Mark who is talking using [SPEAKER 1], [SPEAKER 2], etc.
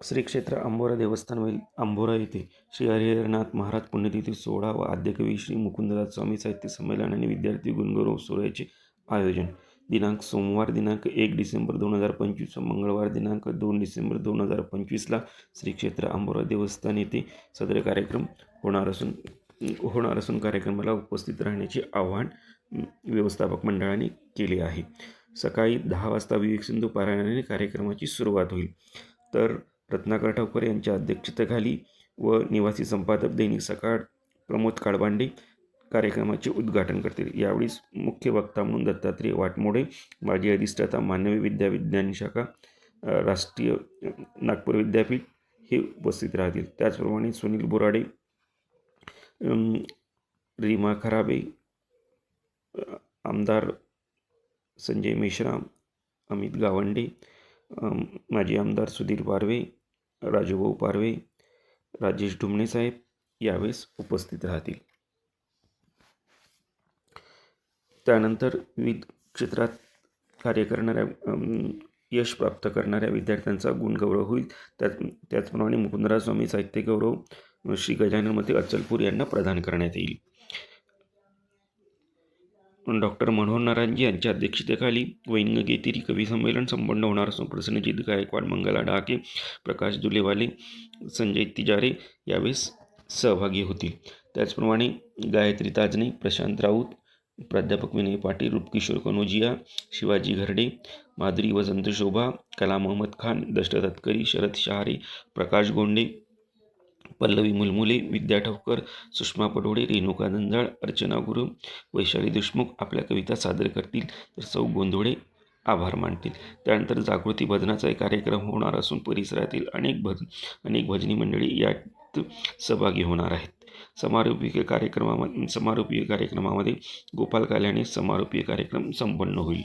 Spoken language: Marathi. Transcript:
[SPEAKER 1] श्री क्षेत्र अंबोरा देवस्थानवरील अंबोरा येथे श्री हरिहरनाथ महाराज पुण्यतिथी सोहळा व आद्यकवी श्री मुकुंदराज स्वामी साहित्य संमेलन आणि विद्यार्थी गुणगौरव सोहळ्याचे आयोजन. दिनांक सोमवार दिनांक एक डिसेंबर दोन हजार पंचवीस व मंगळवार दिनांक दोन डिसेंबर दोन हजार पंचवीसला श्री क्षेत्र अंबोरा देवस्थान येथे सदर कार्यक्रम होणार असून होणार असून कार्यक्रमाला उपस्थित राहण्याचे आवाहन व्यवस्थापक मंडळाने केले आहे. सकाळी दहा वाजता विवेक सिंधू पारायणाने कार्यक्रमाची सुरुवात होईल. तर रत्नाकर ठावकर यांच्या अध्यक्षतेखाली व निवासी संपादक दैनिक सकाळ प्रमोद काळबांडे कार्यक्रमाचे उद्घाटन करतील. यावेळी मुख्य वक्ता म्हणून दत्तात्रय वाटमोडे माजी अधिष्ठाता मानवी विद्या विज्ञान शाखा राष्ट्रीय नागपूर विद्यापीठ हे उपस्थित राहतील. त्याचप्रमाणे सुनील बोराडे रीमा खराबे आमदार संजय मेश्राम अमित गावंडे माजी आमदार सुधीर पारवे राजूभाऊ पारवे राजेश ढुमणे साहेब यावेळेस उपस्थित राहतील. त्यानंतर विविध क्षेत्रात कार्य करणाऱ्या यश प्राप्त करणाऱ्या विद्यार्थ्यांचा गुणगौरव होईल. त्याच त्याचप्रमाणे मुकुंदराज स्वामी साहित्य गौरव श्री गजाननमते अचलपूर यांना प्रदान करण्यात येईल. डॉक्टर मनोहर नारायणजी यांच्या अध्यक्षतेखाली वैनगेतिरी कवी संमेलन संपन्न होणार असून प्रसन्नजित गायकवाड मंगला डाके प्रकाश दुलेवाले संजय तिजारे यावेळेस सहभागी होतील. त्याचप्रमाणे गायत्री ताजने प्रशांत राऊत प्राध्यापक विनय पाटील रूपकिशोर कनोजिया शिवाजी घरडे माधुरी वसंत शोभा कलाम अहमद खान दष्ट तत्करी शरद शहारे प्रकाश गोंडे पल्लवी मुलमुले विद्या ठवकर सुषमा पडोळे रेणुका दंजाळ अर्चना गुरु वैशाली देशमुख आपल्या कविता सादर करतील तर सौ गोंधोळे आभार मानतील. त्यानंतर जागृती भजनाचा एक कार्यक्रम होणार असून परिसरातील अनेक भज अनेक भजनी मंडळी यात सहभागी होणार आहेत. समारोपीय कार्यक्रमामध्ये समारोपीय कार्यक्रमामध्ये गोपाल काल्याने समारोपीय कार्यक्रम संपन्न होईल.